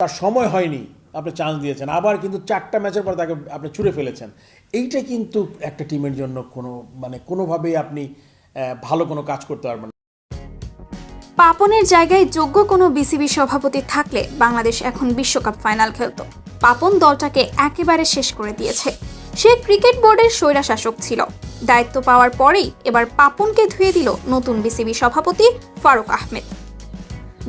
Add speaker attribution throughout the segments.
Speaker 1: তার সময় হয়নি, আপনি চান্স দিয়েছেন। আবার কিন্তু চারটা ম্যাচের পর তাকে আপনি ছুড়ে ফেলেছেন। এইটা কিন্তু একটা টিমের জন্য কোনো মানে কোনোভাবেই আপনি ভালো কোনো কাজ করতে পারবেন
Speaker 2: পাপনের জায়গায় যোগ্য কোনো বিসিবি সভাপতি থাকলে বাংলাদেশ এখন বিশ্বকাপ ফাইনাল খেলত। পাপন দলটাকে একেবারে শেষ করে দিয়েছে। সে ক্রিকেট বোর্ডের স্বৈরাশাসক ছিল। দায়িত্ব পাওয়ার পরেই এবার পাপনকে ধুয়ে দিল নতুন বিসিবি সভাপতি ফারুক আহমেদ।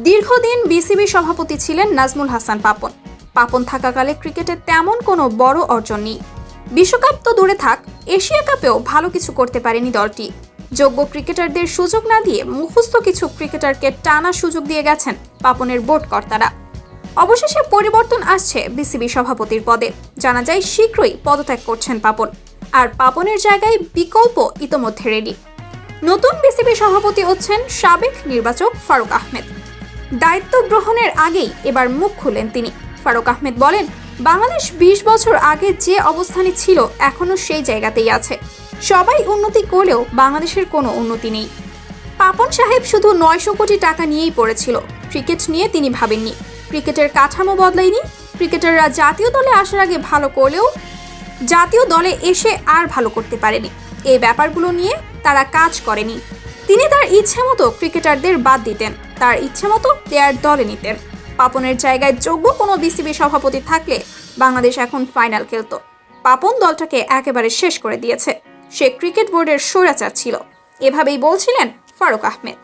Speaker 2: দীর্ঘদিন বিসিবি সভাপতি ছিলেন নাজমুল হাসান পাপন। পাপন থাকাকালে ক্রিকেটে তেমন কোনো বড় অর্জন নেই। বিশ্বকাপ তো দূরে থাক, এশিয়া কাপেও ভালো কিছু করতে পারেনি দলটি। যোগ্য ক্রিকেটারদের সুযোগ না দিয়ে মুখস্থ কিছু ক্রিকেটারকে টানা সুযোগ দিয়ে গেছেন পাপনের বোর্ড কর্তারা। অবশেষে পরিবর্তন আসছে বিসিবি সভাপতির পদে। জানা যায়, শীঘ্রই পদত্যাগ করছেন পাপন। আর পাপনের জায়গায় বিকল্প ইতোমধ্যে রেডি। নতুন বিসিবি সভাপতি হচ্ছেন সাবেক নির্বাচক ফারুক আহমেদ। দায়িত্ব গ্রহণের আগেই এবার মুখ খুলেন তিনি। ফারুক আহমেদ বলেন, বাংলাদেশ বিশ বছর আগে যে অবস্থানে ছিল এখনও সেই জায়গাতেই আছে। সবাই উন্নতি করলেও বাংলাদেশের কোনো উন্নতি নেই। পাপন সাহেব শুধু নয়শো কোটি টাকা নিয়েই পড়েছিল। ক্রিকেট নিয়ে তিনি ভাবেননি। ক্রিকেটের কাঠামো বদলায়নি। ক্রিকেটাররা জাতীয় দলে আসার আগে ভালো করলেও জাতীয় দলে এসে আর ভালো করতে পারেনি। এই ব্যাপারগুলো নিয়ে তারা কাজ করেনি। তিনি তার ইচ্ছে মতো ক্রিকেটারদের বাদ দিতেন, তার ইচ্ছে মতো প্লেয়ার দলে নিতেন। পাপনের জায়গায় যোগ্য কোনো বিসিবি সভাপতি থাকলে বাংলাদেশ এখন ফাইনাল খেলত। পাপন দলটাকে একেবারে শেষ করে দিয়েছে। সে ক্রিকেট বোর্ডের স্বৈরাচার ছিল। এভাবেই বলছিলেন ফারুক আহমেদ।